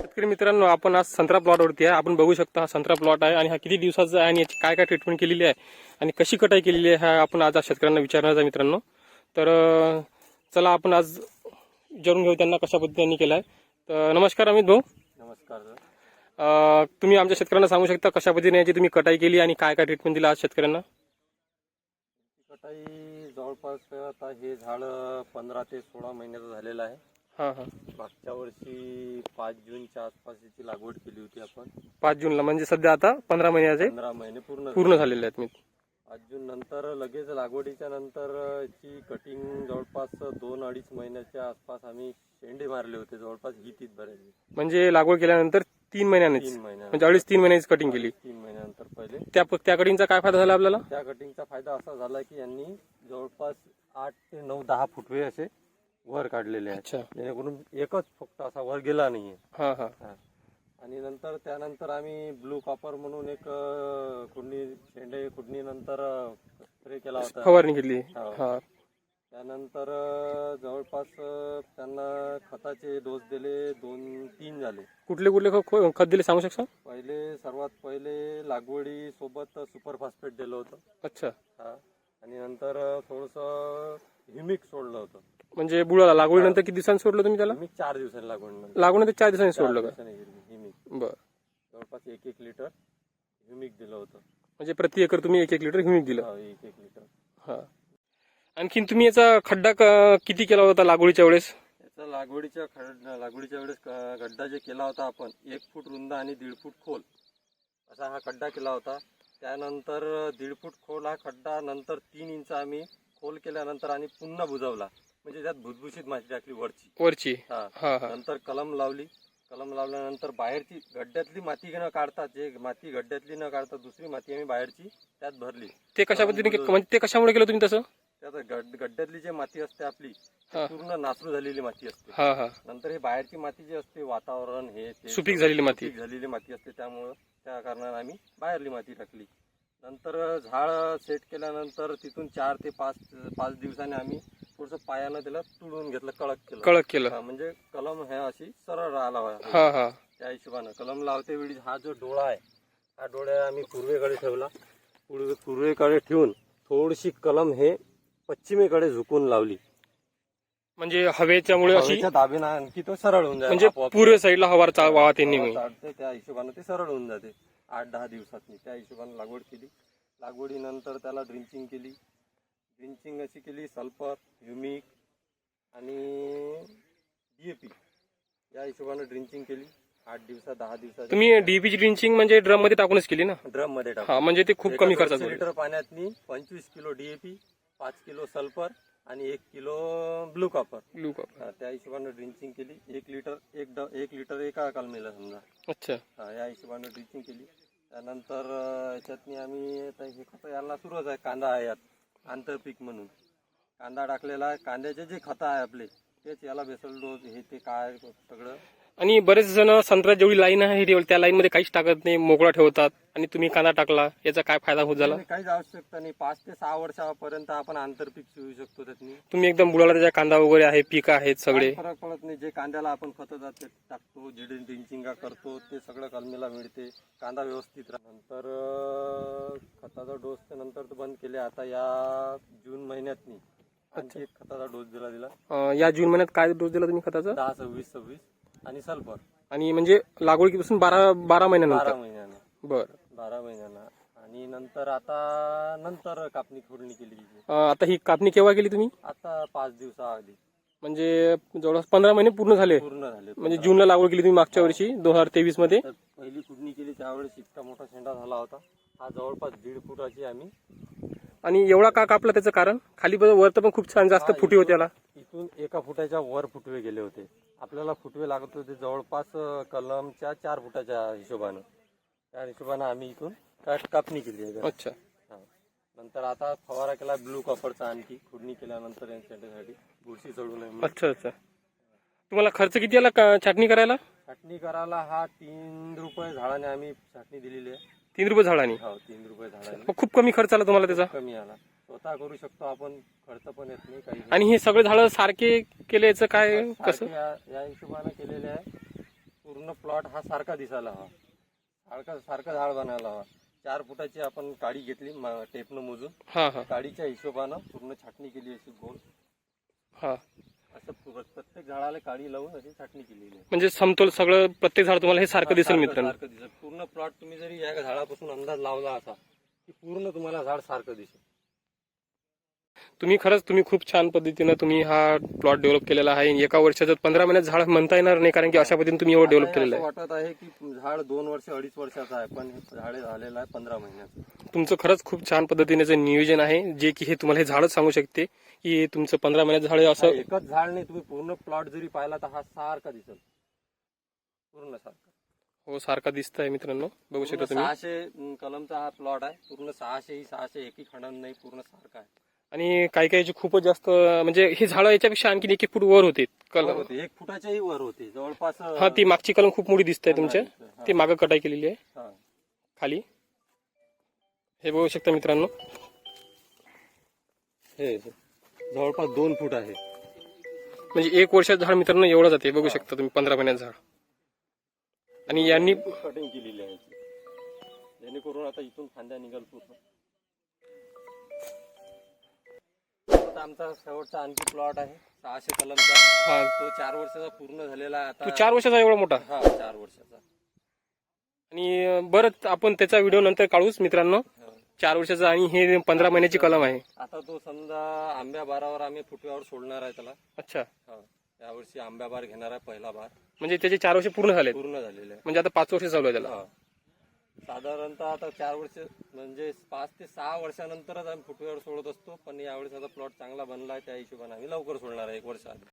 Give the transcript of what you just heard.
शेतकरी मित्रांनो आपण आज संत्रा प्लॉटवरती आहे. आपण बघू शकता हा संत्रा प्लॉट आहे आणि हा किती दिवसाचा आहे आणि याची काय काय ट्रीटमेंट केलेली आहे आणि कशी कटाई केलेली आहे हा आपण आज शेतकऱ्यांना विचारणार आहे मित्रांनो. तर चला आपण आज विचारून घेऊ त्यांना कशा पद्धतीने केला आहे तर नमस्कार अमित भाऊ. नमस्कार तुम्ही आमच्या शेतकऱ्यांना सांगू शकता कशा पद्धतीने याची तुम्ही कटाई केली आणि काय काय ट्रीटमेंट दिला आज शेतकऱ्यांना? कटाई जवळपास आता हे झाड पंधरा ते सोळा महिन्याचं झालेलं आहे. हां हां. मागच्या वर्षी पाच जूनच्या आसपास याची लागवड केली होती आपण. पाच जूनला म्हणजे सध्या आता पंधरा महिन्याचे पंधरा महिने पूर्ण पूर्ण झालेले आहेत मी पाच जून नंतर लगेच लागवडीच्या नंतर याची कटिंग जवळपास दोन अडीच महिन्याच्या आसपास आम्ही शेंडे मारले होते जवळपास ही तीच भरायची म्हणजे लागवड केल्यानंतर तीन महिन्यानेच. तीन महिन्या म्हणजे अडीच तीन महिन्याची कटिंग केली. तीन महिन्यानंतर पहिले. त्या त्या कटिंगचा काय फायदा झाला आपल्याला? त्या कटिंगचा फायदा असा झाला की यांनी जवळपास आठ ते नऊ दहा फुटवे असे वर काढलेले आहेत. अच्छा. जेणेकरून एकच फक्त असा वर गेला नाहीये. हां हां. हा. आणि नंतर त्यानंतर आम्ही ब्लू कॉपर म्हणून एक अं, खुडणी शेंडे नंतर स्प्रे केला होता. फवारणी केली हो. हा. त्यानंतर अं, जवळपास अं, त्यांना खताचे डोस दिले दोन तीन झाले. कुठले कुठले ख- ख- खत दिले सांगू शकता? पहिले सर्वात पहिले लागवडी सोबत सुपर फॉस्फेट दिलं होतं. अच्छा. हा. आणि नंतर थोडस ह्युमिक सोडलं होतं. म्हणजे बुडाला लागवडीनंतर किती दिवसांनी सोडलं तुम्ही त्याला? मी चार दिवसांनी लागवड लागवडीनंतर चार दिवसांनी सोडलं का? बरं. जवळपास एक एक लिटर ह्युमिक दिलं होतं. म्हणजे प्रति एकर तुम्ही एक एक लिटर ह्युमिक दिलं? हा, एक एक लिटर. हा. आणखीन तुम्ही याचा खड्डा क- किती केला होता लागवडीच्या वेळेस? याचा लागवडीच्या खड लागवडीच्या वेळेस क- गड्डा जे केला होता आपण एक फूट रुंद आणि दीड फूट खोल असा हा खड्डा केला होता. त्यानंतर दीड फूट खोल हा खड्डा नंतर तीन इंच आम्ही खोल केल्यानंतर आणि पुन्हा बुजवला. म्हणजे त्यात भुसभुशीत माती टाकली वरची. वरची. हा. हा हा. नंतर कलम लावली. कलम लावल्यानंतर बाहेरची गड्ड्यातली माती न काढता जे माती गड्ड्यातली न काढता दुसरी माती आम्ही बाहेरची त्यात भरली. ते कशा पद्धतीने के- म्हणजे ते कशामुळे केलं तुम्ही तसं? त्यात गड- गड्ड्यातली जी माती असते आपली हा. पूर्ण नासरू झालेली माती असते. हा हा. नंतर हे बाहेरची माती जी असते वातावरण हे ते सुपीक झालेली माती. सुपीक झालेली माती असते त्यामुळं त्या कारणाने आम्ही बाहेरली माती टाकली. नंतर झाड सेट केल्यानंतर तिथून चार ते पाच पाच दिवसाने आम्ही थोडस पायानं त्याला तुडून घेतलं कडक केलं. कळक केलं. हा, म्हणजे कलम हे अशी सरळ राहिला पाहिजे. हा हा. त्या हिशोबानं. कलम लावते वेळी हा जो डोळा आहे हा डोळा आम्ही पूर्वेकडे ठेवला. पूर्वे पूर्वेकडे ठेवून थोडीशी कलम हे पश्चिमेकडे झुकून लावली. म्हणजे हवेच्यामुळे अशी हवेच्या दाबेनं आणखी तो सरळ होऊन जाईल. म्हणजे आपोआप. पूर्व साईडला हवा चा- वाहत आहे नेहमी हवा चालते त्या हिशोबानं ते सरळ होऊन जाते. आठ दहा दिवसातनी. त्या हिशोबानं लागवड केली. लागवडीनंतर त्याला ड्रिंचिंग केली. ड्रिंचिंग अशी केली सल्फर ह्युमिक आणि डीएपी या हिशोबानं ड्रिंचिंग केली. आठ दिवसात दहा दिवसात. तुम्ही डीपीची ड्रिंचिंग म्हणजे ड्रममध्ये टाकूनच केली ना? ड्रममध्ये टाकू हा म्हणजे ते खूप कमी खर्चात होईल. लिटर पाण्यातनी पंचवीस किलो डीएपी पाच किलो सल्फर आणि एक किलो ब्लू कॉपर. copper. हा, त्या हिशोबानं ड्रिंचिंग केली. एक लिटर एक ड एक लिटर एका कलमेला समजा. अच्छा. हा, या हिशोबानं ड्रिंचिंग केली. त्यानंतर अं, याच्यातनी आम्ही आता हे खतं यायला सुरुवात आहे कांदा आहे यात आंतरपीक म्हणून. कांदा टाकलेला आहे. कांद्याचे जे खतं आहे आपले तेच याला बेसल डोस हे ते काय सगळं. आणि बरेच जण संत्रा जेवढी लाईन आहे ती- त्या लाईन मध्ये काहीच टाकत नाही मोकळा ठेवतात. आणि तुम्ही कांदा टाकला याचा काय फायदा होत झाला? काहीच आवश्यकता नाही. पाच ते सहा वर्षापर्यंत आपण आंतरपीक शिवू शकतो त्यातनी. तुम्ही एकदम बुडाला त्याच्या कांदा वगैरे आहे पीक आहेत सगळे. फरक पडत नाही. जे कांद्याला आपण खतं जाते टाकतो जे ड्रिंचिंगा करतो ते सगळं कलमेला मिळते. कांदा व्यवस्थित नंतर खताचा डोस नंतर तो बंद केले. आता या जून महिन्यातनी आणखी एक खताचा डोस दिला दिला अं, या जून महिन्यात काय डोस दिला तुम्ही खताचा? दहा सव्वीस सव्वीस आणि सल्फर. आणि म्हणजे लागवडीपासून बारा बारा महिन्यानंतर. बारा महिन्यानं. बर. बारा महिन्यानं. आणि नंतर आता नंतर कापणी खोडणी केली. आता ही कापणी केव्हा केली तुम्ही? आता पाच दिवसाआधी म्हणजे जवळपास पंधरा महिने पूर्ण झाले. पूर्ण झाले म्हणजे जूनला लागवड केली तुम्ही मागच्या वर्षी दोन हजार तेवीसमध्ये? तर पहिली कुडणी केली त्यावेळेस इतका मोठा शेंडा झाला होता. हा जवळपास दीड फुटाची आम्ही आणि एवढा का कापला त्याचं कारण? खाली पण वरत पण खूप छान जास्त फुटी होती याला. इथून एका फुटाच्या वर फुटवे गेले होते. आपल्याला फुटवे लागत होते जवळपास कलमच्या चार फुटाच्या हिशोबानं. त्या हिशोबानं आम्ही इथून कापणी केली अच्छा. हा. नंतर आता फवारा केला ब्लू कॉपरचा आणखी. खुडणी केल्यानंतर या शेंड्यासाठी बुरशी चढू नये. अच्छा अच्छा. तुम्हाला खर्च किती आला का- छाटणी करायला? छाटणी करायला हा तीन रुपये झाडाने आम्ही छाटणी दिलेली आहे. तीन रुपये झाडानी? हो तीन रुपये झाडाने. मग खूप कमी खर्च आला तुम्हाला त्याचा? कमी आला. स्वतः करू शकतो आपण खर्च पण येत नाही काही. आणि हे सगळे झाडं सारखे केले याचं काय कसं सारखे या या हिशोबानं केलेले आहे. पूर्ण पूर्ण प्लॉट हा सारखा दिसायला हवा. सारखा सारखं झाड बनायला हवा. चार फुटाची आपण काडी घेतली म- टेपनं मोजून. हा हा. काडीच्या हिशोबानं पूर्ण छाटणी केली अशी गोल. हा. प्रत्येक झाडाला काडी लावून अशी छाटणी केलेली आहे. म्हणजे समतोल सगळं प्रत्येक झाड तुम्हाला हे सारखं दिसेल सारखं- मित्रांनो. सारखं दिसेल. पूर्ण प्लॉट तुम्ही जरी या झाडापासून अंदाज लावला असा की पूर्ण तुम्हाला झाड सारखं दिसेल. तुम्ही खरंच तुम्ही खूप छान पद्धतीनं तुम्ही हा प्लॉट डेव्हलप केलेला आहे. एका वर्षाचं पंधरा महिन्यात झाड म्हणता येणार नाही कारण की अशा पद्धतीने तुम्ही एवढं डेव्हलप केलेलं आहे. वाटत आहे की झाड दोन वर्ष अडीच वर्षाचं आहे पण झाड झालेलं आहे पंधरा महिन्याचं. तुमचं खरंच खूप छान पद्धतीने नियोजन आहे जे की हे तुम्हाला हे झाडच सांगू शकते की तुमचं पंधरा महिन्यात झाड असं एकच झाड नाही तुम्ही पूर्ण प्लॉट जरी पाहिला तर हा सारखा दिसेल. पूर्ण सारखा. हो सारखा दिसत आहे मित्रांनो. बघू शकता तुम्ही. सहाशे कलमचा हा प्लॉट आहे. पूर्ण सहाशे ही सहाशे एकही खंडन नाही पूर्ण सारखा आहे. आणि काही काही खूपच जास्त म्हणजे हे झाड याच्यापेक्षा आणखी एक एक फूट वर होते कलम होते. एक फुटाच्याही वर होते. जवळपास हा ती मागची कलम खूप मोठी दिसत आहे तुमच्या. ती मागं कटाई केलेली आहे. खाली. हे बघू शकता मित्रांनो. हे जवळपास दोन फूट आहे. म्हणजे एक वर्षात झाड मित्रांनो एवढं जाते. बघू शकता तुम्ही पंधरा महिन्यात झाड. आणि यांनी कटिंग केलेली आहे. जेणेकरून आता इथून फांद्या निघाल पूर्ण. आता आमचा शेवटचा आणखी प्लॉट आहे. सहाशे कलमचा. हा. तो चार वर्षाचा पूर्ण झालेला आहे. तो आता चार वर्षाचा एवढा मोठा? हा चार वर्षाचा. आणि अं, बरं आपण त्याचा व्हिडिओ नंतर काढूच मित्रांनो. हा. चार वर्षाचा आणि हे पंधरा महिन्याची कलम आहे. आता तो समजा आंब्या बारावर आम्ही फुटव्यावर सोडणार आहे त्याला. अच्छा. हा. यावर्षी आंब्या बार घेणार आहे पहिला बार. म्हणजे त्याचे चार वर्ष पूर्ण झाले पूर्ण झालेला आहे. म्हणजे आता पाच वर्ष चालू आहे त्याला. हा. साधारणतः आता चार वर्ष म्हणजे पाच ते सहा वर्षानंतरच आम्ही फुटवेवर सोडत असतो पण यावेळेस आता प्लॉट चांगला बनला आहे त्या हिशोबाने आम्ही लवकर सोडणार आहे एक वर्ष आधी